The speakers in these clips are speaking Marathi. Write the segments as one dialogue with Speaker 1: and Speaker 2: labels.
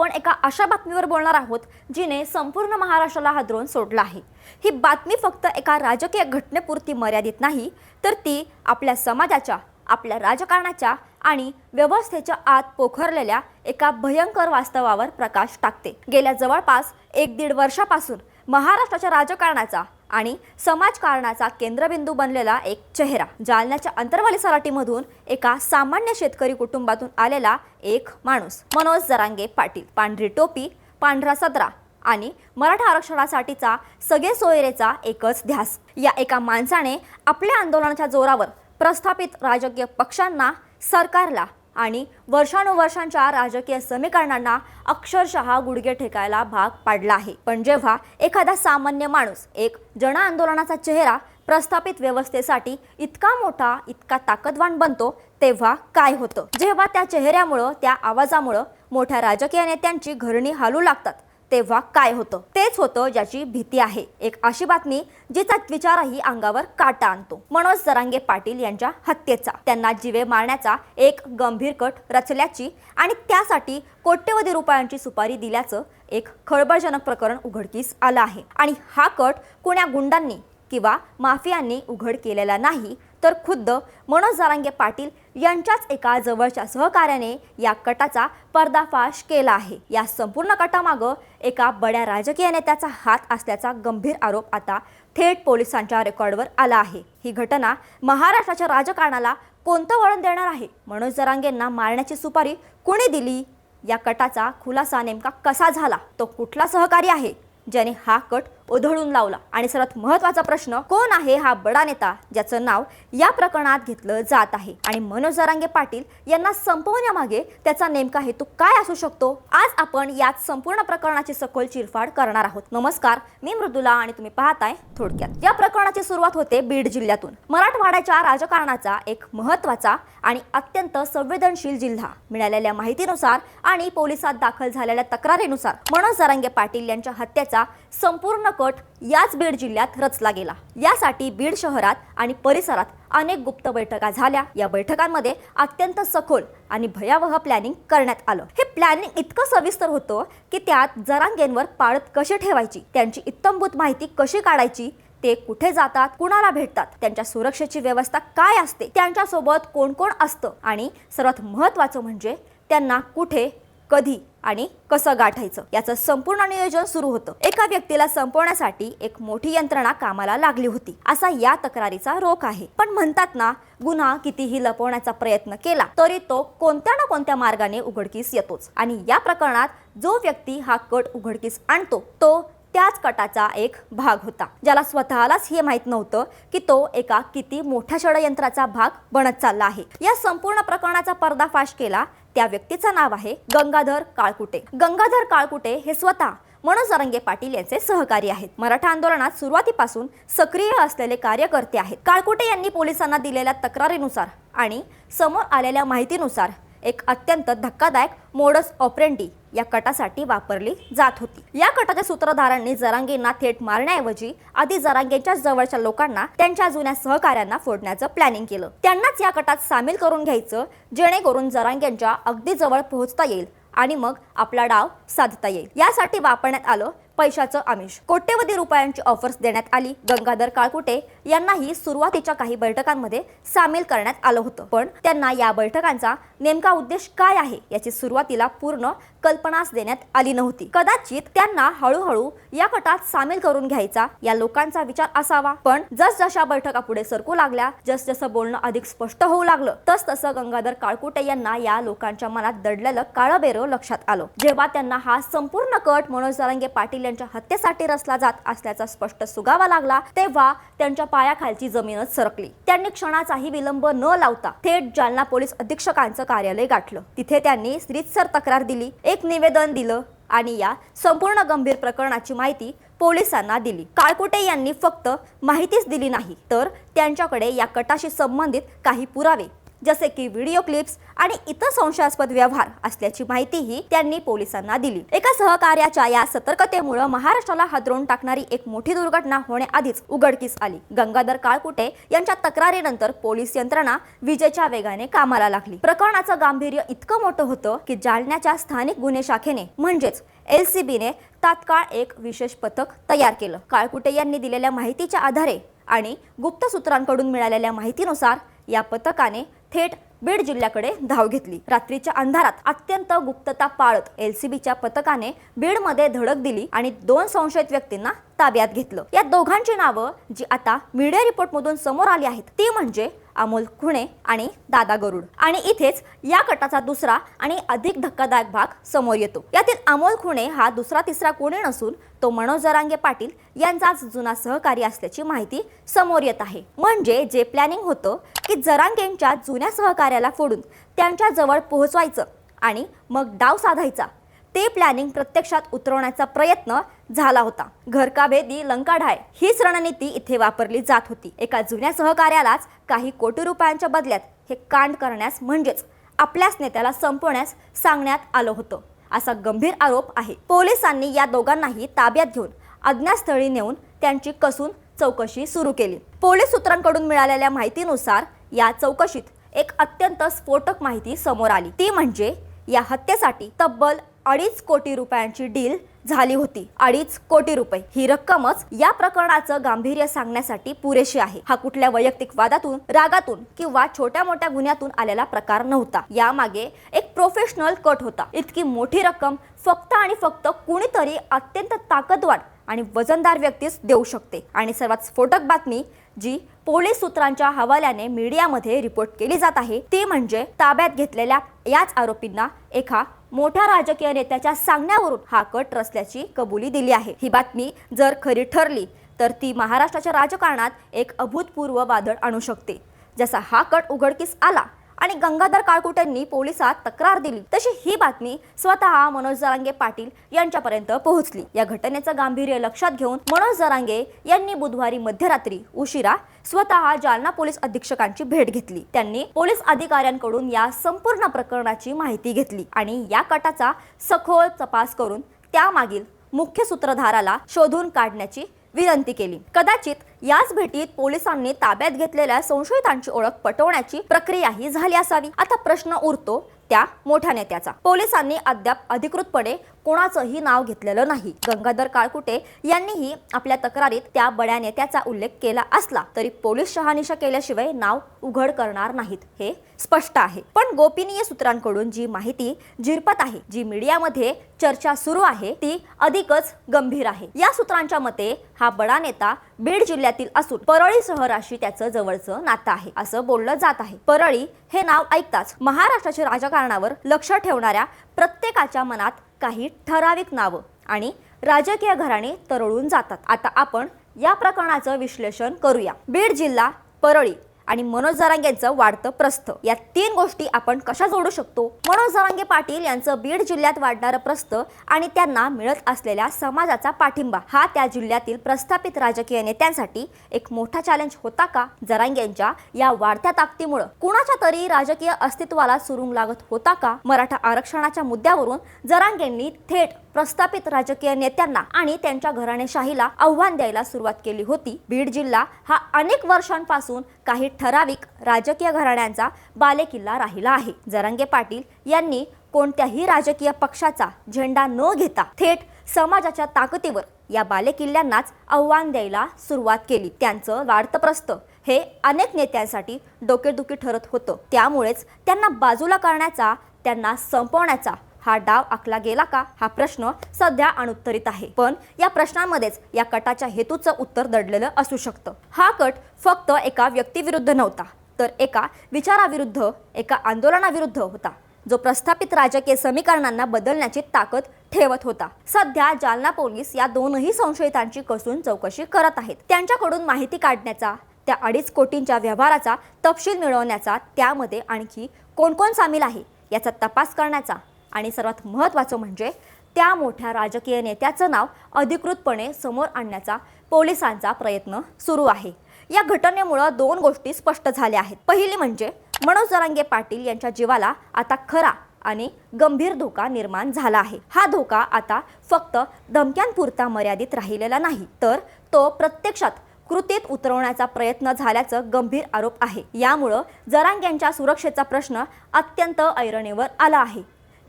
Speaker 1: आपण एका अशा बातमीवर बोलणार आहोत जिने संपूर्ण महाराष्ट्राला हादरवून सोडला आहे. ही बातमी फक्त एका राजकीय घटनेपुरती मर्यादित नाही तर ती आपल्या समाजाच्या आपल्या राजकारणाच्या आणि व्यवस्थेच्या आत पोखरलेल्या एका भयंकर वास्तवावर प्रकाश टाकते. गेल्या जवळपास एक दीड वर्षापासून महाराष्ट्राच्या राजकारणाचा आणि समाजकारणाचा केंद्रबिंदू बनलेला एक चेहरा. जालन्याच्या अंतरवाली सराटीमधून एका सामान्य शेतकरी कुटुंबातून आलेला एक माणूस. मनोज जरांगे पाटील. पांढरी टोपी पांढरा सदरा आणि मराठा आरक्षणासाठीचा सगळे सोयरेचा एकच ध्यास. या एका माणसाने आपल्या आंदोलनाच्या जोरावर प्रस्थापित राजकीय पक्षांना सरकारला आणि वर्षानुवर्षांच्या राजकीय समीकरणांना अक्षरशः गुडघे ठेकायला भाग पाडला आहे. पण जेव्हा एखादा सामान्य माणूस एक जन आंदोलनाचा चेहरा प्रस्थापित व्यवस्थेसाठी इतका मोठा इतका ताकदवान बनतो तेव्हा काय होतं? जेव्हा त्या चेहऱ्यामुळं त्या आवाजामुळं मोठ्या राजकीय नेत्यांची घरणी हालू लागतात. तेव्हा काय होतं? तेच होतं ज्याची भीती आहे. एक अशी बातमी जिचा विचारही अंगावर काटा आणतो. मनोज सरांगे पाटील यांच्या हत्येचा. त्यांना जीवे मारण्याचा एक गंभीर कट रचल्याची आणि त्यासाठी कोट्यवधी रुपयांची सुपारी दिल्याचं एक खळबळजनक प्रकरण उघडकीस आलं आहे. आणि हा कट कुण्या गुंडांनी किंवा माफियांनी उघड केलेला नाही तर खुद्द मनोज जारांगे पाटील यांच्याच एका जवळच्या सहकार्याने या कटाचा पर्दाफाश केला आहे. या संपूर्ण कटामागं एका बड्या राजकीय नेत्याचा हात असल्याचा गंभीर आरोप आता थेट पोलिसांच्या रेकॉर्डवर आला आहे. ही घटना महाराष्ट्राच्या राजकारणाला कोणतं वळण देणार आहे? मनोज जरांगेंना मारण्याची सुपारी कोणी दिली? या कटाचा खुलासा नेमका कसा झाला? तो कुठला सहकारी आहे? ज्याने हा कट उधळून लावला. आणि सर्वात महत्त्वाचा प्रश्न कोण आहे हा बडा नेता ज्याचं नाव या प्रकरणात घेतलं जात आहे? आणि मनोज जरांगे पाटील यांना संपवण्यामागे त्याचा नेमका हेतू काय असू शकतो? आज आपण यात संपूर्ण प्रकरणाची सखोल चिरफाड करणार आहोत. नमस्कार मी मृदुला आणि तुम्ही पाहताय थोडक्यात. या प्रकरणाची सुरुवात होते बीड जिल्ह्यातून. मराठवाड्याच्या राजकारणाचा एक महत्त्वाचा आणि अत्यंत संवेदनशील जिल्हा. मिळालेल्या माहितीनुसार आणि पोलिसात दाखल झालेल्या तक्रारीनुसार मनोज जरांगे पाटील यांच्या हत्येचा संपूर्ण कट याच बीड जिल्ह्यात रचला गेला. यासाठी बीड शहरात आणि परिसरात अनेक गुप्त बैठका झाल्या. या बैठकांमध्ये अत्यंत सखोल आणि भयावह प्लॅनिंग करण्यात आलं. हे प्लॅनिंग इतकं सविस्तर होतं की त्यात जरांगेंवर पाळत कशी ठेवायची त्यांची इत्तमभूत माहिती कशी काढायची ते कुठे जातात कुणाला भेटतात त्यांच्या सुरक्षेची व्यवस्था काय असते त्यांच्यासोबत कोण कोण असतं आणि सर्वात महत्त्वाचं म्हणजे त्यांना कुठे कधी आणि कसं गाठायचं? याचं संपूर्ण नियोजन सुरू होतं. एका व्यक्तीला संपवण्यासाठी एक मोठी यंत्रणा कामाला लागली होती. असा या तक्रारीचा रोख आहे. पण म्हणतात ना गुन्हा कितीही लपवण्याचा प्रयत्न केला तरी तो कोणत्या ना कोणत्या मार्गाने उघडकीस येतोच. आणि या प्रकरणात जो व्यक्ती हा कट उघडकीस आणतो तो त्याच कटाचा एक भाग होता. ज्याला स्वतःलाच हे माहीत नव्हतं की तो एका किती मोठ्या षडयंत्राचा भाग बनत चालला आहे. या संपूर्ण प्रकरणाचा पर्दाफाश केला त्या व्यक्तीचं नाव आहे गंगाधर काळकुटे. गंगाधर काळकुटे हे स्वतः मनोज अरंगे पाटील यांचे सहकारी आहेत. मराठा आंदोलनात सुरुवातीपासून सक्रिय असलेले कार्यकर्ते आहेत. काळकुटे यांनी पोलिसांना दिलेल्या तक्रारीनुसार आणि समोर आलेल्या माहितीनुसार एक अत्यंत धक्कादायक मोडस ऑपरेंडी या कटासाठी वापरली जात होती. या कटाच्या सूत्रधारांनी जरांगेंना थेट मारण्याऐवजी आधी जरांगेंच्या जवळच्या लोकांना त्यांच्या जुन्या सहकाऱ्यांना फोडण्याचं प्लॅनिंग केलं. त्यांनाच या कटात सामील करून घ्यायचं जेणेकरून जरांगेंच्या अगदी जवळ पोहोचता येईल आणि मग आपला डाव साधता येईल. यासाठी वापरण्यात आलं पैशाचं आमिष. कोट्यवधी रुपयांची ऑफर्स देण्यात आली. गंगाधर काळकुटे यांनाही सुरुवातीच्या काही बैठकांमध्ये सामील करण्यात आलं होतं. पण त्यांना या बैठकांचा नेमका उद्देश काय आहे याची सुरुवातीला पूर्ण कल्पनाच देण्यात आली नव्हती. कदाचित त्यांना हळूहळू या गटात सामील करून घ्यायचा या लोकांचा विचार असावा. पण जसजशा बैठका पुढे सरकू लागल्या जसजसं बोलणं अधिक स्पष्ट होऊ लागलं तस तसं गंगाधर काळकुटे यांना या लोकांच्या मनात दडलेलं काळबेरो लक्षात आलं. जेव्हा त्यांना हा संपूर्ण कट मनोज जरांगे पाटील त्यांच्या हत्येसाठी रचला जात असल्याचा स्पष्ट सुगावा लागला तेव्हा त्यांच्या पायाखालची जमीनच सरकली. त्यांनी क्षणाचाही विलंब न लावता थेट जालना पोलीस अधीक्षकांचं कार्यालय गाठलं. तिथे त्यांनी रीतसर तक्रार दिली एक निवेदन दिलं आणि या संपूर्ण गंभीर प्रकरणाची माहिती पोलिसांना दिली. काळकुटे यांनी फक्त माहितीच दिली नाही तर त्यांच्याकडे या कटाशी संबंधित काही पुरावे जसे की व्हिडिओ क्लिप्स आणि इतर संशयास्पद व्यवहार असल्याची माहितीही त्यांनी पोलिसांना दिली. एका सहकार्याच्या या सतर्कतेमुळे महाराष्ट्राला हादरवून टाकणारी एक मोठी दुर्घटना होण्याआधीच उघडकीस आली. गंगाधर काळकुटे यांच्या तक्रारीनंतर पोलीस यंत्रणा विजेच्या वेगाने कामाला लागली. प्रकरणाचं गांभीर्य इतकं मोठं होतं की जालन्याच्या स्थानिक गुन्हे शाखेने म्हणजेच एल सी बीने तात्काळ एक विशेष पथक तयार केलं. काळकुटे यांनी दिलेल्या माहितीच्या आधारे आणि गुप्त सूत्रांकडून मिळालेल्या माहितीनुसार या पथकाने थेट बीड जिल्ह्याकडे धाव घेतली. रात्रीच्या अंधारात अत्यंत गुप्तता पाळत एलसीबीच्या पथकाने बीडमध्ये धडक दिली आणि दोन संशयित व्यक्तींना ताब्यात घेतलं. या दोघांची नावं जी आता मीडिया रिपोर्टमधून समोर आली आहेत ती म्हणजे अमोल खुणे आणि दादा गरुड. आणि इथेच या कटाचा दुसरा आणि अधिक धक्कादायक भाग समोर येतो. यातील अमोल खुणे हा दुसरा तिसरा कोणी नसून तो मनोज जरांगे पाटील यांचाच जुना सहकारी असल्याची माहिती समोर येत आहे. म्हणजे जे प्लॅनिंग होतं की जरांगेंच्या जुन्या सहकार्याला फोडून त्यांच्या जवळ पोहोचवायचं आणि मग डाव साधायचा. ते प्लॅनिंग प्रत्यक्षात उतरवण्याचा प्रयत्न झाला होता. घरकाभेदी लंकाढाय हीच रणनीती इथे वापरली जात होती. एका जुन्या सहकार्यालाच काही कोटी रुपयांच्या बदल्यात हे कांड करण्यास म्हणजेच आपल्याच नेत्याला संपवण्यास सांगण्यात आलं होतं. असा गंभीर आरोप आहे. पोलिसांनी या दोघांनाही ताब्यात घेऊन अज्ञातस्थळी नेऊन त्यांची कसून चौकशी सुरू केली. पोलीस सूत्रांकडून मिळालेल्या माहितीनुसार या चौकशीत एक अत्यंत स्फोटक माहिती समोर आली. ती म्हणजे या हत्येसाठी तब्बल अडीच कोटी रुपयांची डील झाली होती. अडीच कोटी रुपये. ही रक्कमच या प्रकरणाचं गांभीर्य सांगण्यासाठी पुरेशी आहे. हा कुठल्या वैयक्तिक वादातून रागातून किंवा छोट्या मोठ्या गुन्ह्यातून आलेला प्रकार नव्हता. यामागे एक प्रोफेशनल कट होता. इतकी मोठी रक्कम फक्त आणि फक्त कुणीतरी अत्यंत ताकदवान आणि वजनदार व्यक्तीच देऊ शकते. आणि सर्वात स्फोटक बातमी जी पोलीस सूत्रांच्या हवाल्याने मीडियामध्ये रिपोर्ट केली जात आहे ती म्हणजे ताब्यात घेतलेल्या याच आरोपींना एका मोठ्या राजकीय नेत्याच्या सांगण्यावरून हा कट रचल्याची कबुली दिली आहे. ही बातमी जर खरी ठरली तर ती महाराष्ट्राच्या राजकारणात एक अभूतपूर्व वादळ आणू शकते. जसा हा कट उघडकीस आला आणि गंगाधर काळकुटेंनी पोलिसात तक्रार दिली. तशी ही बातमी स्वतः मनोज जरांगे पाटील यांच्यापर्यंत पोहोचली. या घटनेचं गांभीर्य लक्षात घेऊन मनोज जरांगे यांनी बुधवारी मध्यरात्री उशिरा स्वतः जालना पोलीस अधीक्षकांची भेट घेतली. त्यांनी पोलीस अधिकाऱ्यांकडून या संपूर्ण प्रकरणाची माहिती घेतली आणि या कटाचा सखोल तपास करून त्यामागील मुख्य सूत्रधाराला शोधून काढण्याची विनंती केली. कदाचित याच भेटीत पोलिसांनी ताब्यात घेतलेल्या संशयितांची ओळख पटवण्याची प्रक्रियाही झाली असावी. आता प्रश्न उरतो त्या मोठ्या नेत्याचा. पोलिसांनी अद्याप अधिकृतपणे कोणाचंही नाव घेतलेलं नाही. गंगाधर काळकुटे यांनीही आपल्या तक्रारीत त्या बड्या नेत्याचा उल्लेख केला असला तरी पोलीस शहानिशा केल्याशिवाय नाव उघड करणार नाहीत हे स्पष्ट आहे. पण गोपनीय सूत्रांकडून जी माहिती झिरपत आहे जी मीडियामध्ये चर्चा सुरू आहे ती अधिकच गंभीर आहे. या सूत्रांच्या मते हा बडा नेता बीड जिल्ह्यातील असून परळी शहराशी त्याचं जवळचं नातं आहे असं बोललं जात आहे. परळी हे नाव ऐकताच महाराष्ट्राच्या राजकारणावर लक्ष ठेवणाऱ्या प्रत्येकाच्या मनात काही ठराविक नावं आणि राजकीय घराणे तरळून जातात. आता आपण या प्रकरणाचं विश्लेषण करूया. बीड जिल्हा परळी. आणि मनोज जरांग्यांचं वाढतं प्रस्थ. या तीन गोष्टी आपण कशा जोडू शकतो? मनोज जरांगे पाटील यांचं बीड जिल्ह्यात वाढणारं प्रस्थ आणि त्यांना मिळत असलेल्या समाजाचा पाठिंबा. हा त्या जिल्ह्यातील प्रस्थापित राजकीय नेत्यांसाठी एक मोठा चॅलेंज होता का? जरांगेंच्या या वाढत्या ताकदीमुळे. कुणाच्या तरी राजकीय अस्तित्वाला सुरुंग लागत होता का? मराठा आरक्षणाच्या मुद्द्यावरून जरांगेंनी थेट प्रस्थापित राजकीय नेत्यांना आणि त्यांच्या घराणेशाहीला आव्हान द्यायला सुरुवात केली होती. बीड जिल्हा हा अनेक वर्षांपासून काही ठराविक राजकीय घराण्यांचा बालेकिल्ला राहिला आहे. जरंगे पाटील यांनी कोणत्याही राजकीय पक्षाचा झेंडा न घेता थेट समाजाच्या ताकदीवर या बालेकिल्ल्यांनाच आव्हान द्यायला सुरुवात केली. त्यांचं वाढतप्रस्त हे अनेक नेत्यांसाठी डोकेदुखी ठरत होतं. त्यामुळेच त्यांना बाजूला करण्याचा त्यांना संपवण्याचा हा डाव आखला गेला का? हा प्रश्न सध्या अनुत्तरित आहे. पण या प्रश्नामध्येच या कटाच्या हेतूचं उत्तर दडलेलं असू शकतं. हा कट फक्त एका व्यक्तीविरुद्ध नव्हता तर एका विचाराविरुद्ध एका आंदोलनाविरुद्ध होता जो प्रस्थापित राजकीय समीकरणांना बदलण्याची ताकद ठेवत होता. सध्या जालना पोलीस या दोनही संशयितांची कसून चौकशी करत आहेत. त्यांच्याकडून माहिती काढण्याचा त्या अडीच कोटींच्या व्यवहाराचा तपशील मिळवण्याचा त्यामध्ये आणखी कोण कोण सामील आहे याचा तपास करण्याचा आणि सर्वात महत्त्वाचं म्हणजे त्या मोठ्या राजकीय नेत्याचं नाव अधिकृतपणे समोर आणण्याचा पोलिसांचा प्रयत्न सुरू आहे. या घटनेमुळं दोन गोष्टी स्पष्ट झाल्या आहेत. पहिली म्हणजे मनोज जरांगे पाटील यांच्या जीवाला आता खरा आणि गंभीर धोका निर्माण झाला आहे. हा धोका आता फक्त धमक्यांपुरता मर्यादित राहिलेला नाही तर तो प्रत्यक्षात कृतीत उतरवण्याचा प्रयत्न झाल्याचं गंभीर आरोप आहे. यामुळं जरांग यांच्या सुरक्षेचा प्रश्न अत्यंत ऐरणीवर आला आहे.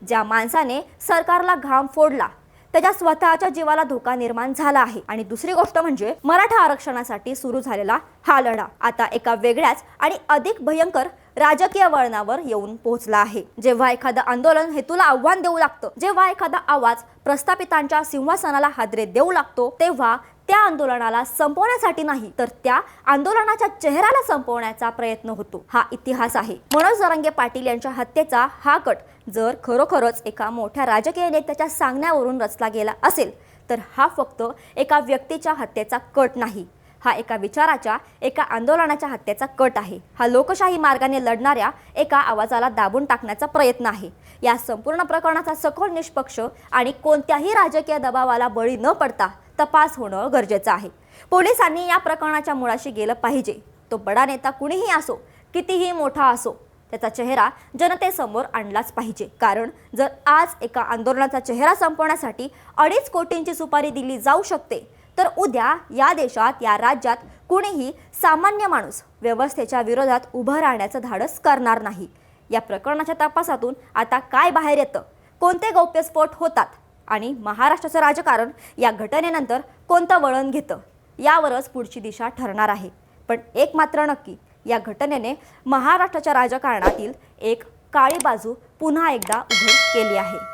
Speaker 1: ज्या माणसाने सरकारला घाम फोडला त्याच्या स्वतःच्या जीवाला धोका निर्माण झाला आहे. आणि दुसरी गोष्ट म्हणजे मराठा आरक्षणासाठी सुरू झालेला हा लढा. आता एका वेगळ्याच आणि अधिक भयंकर राजकीय वळणावर येऊन पोहोचला आहे. जेव्हा एखादं आंदोलन हेतूला आव्हान देऊ लागतं जेव्हा एखादा आवाज प्रस्थापितांच्या सिंहासनाला हादरे देऊ लागतो तेव्हा त्या आंदोलनाला संपवण्यासाठी नाही तर त्या आंदोलनाच्या चेहऱ्याला संपवण्याचा प्रयत्न होतो. हा इतिहास आहे. मनोज जरंगे पाटील यांच्या हत्येचा हा कट जर खरोखरच एका मोठ्या राजकीय नेत्याच्या सांगण्यावरून रचला गेला असेल तर हा फक्त एका व्यक्तीच्या हत्येचा कट नाही. हा एका विचाराच्या एका आंदोलनाच्या हत्येचा कट आहे. हा लोकशाही मार्गाने लढणाऱ्या एका आवाजाला दाबून टाकण्याचा प्रयत्न आहे. या संपूर्ण प्रकरणाचा सखोल निष्पक्ष आणि कोणत्याही राजकीय दबावाला बळी न पडता तपास होणं गरजेचं आहे. पोलिसांनी या प्रकरणाच्या मुळाशी गेलं पाहिजे. तो बडा नेता कुणीही असो कितीही मोठा असो त्याचा चेहरा जनतेसमोर आणलाच पाहिजे. कारण जर आज एका आंदोलनाचा चेहरा संपवण्यासाठी अडीच कोटींची सुपारी दिली जाऊ शकते तर उद्या या देशात या राज्यात कुणीही सामान्य माणूस व्यवस्थेच्या विरोधात उभं राहण्याचं धाडस करणार नाही. या प्रकरणाच्या तपासातून आता काय बाहेर येतं? कोणते गौप्यस्फोट होतात? आणि महाराष्ट्राचं राजकारण या घटनेनंतर कोणतं वळण घेतं? यावरच पुढची दिशा ठरणार आहे. पण एक मात्र नक्की या घटनेने महाराष्ट्राच्या राजकारणातील एक काळी बाजू पुन्हा एकदा उघड केली आहे.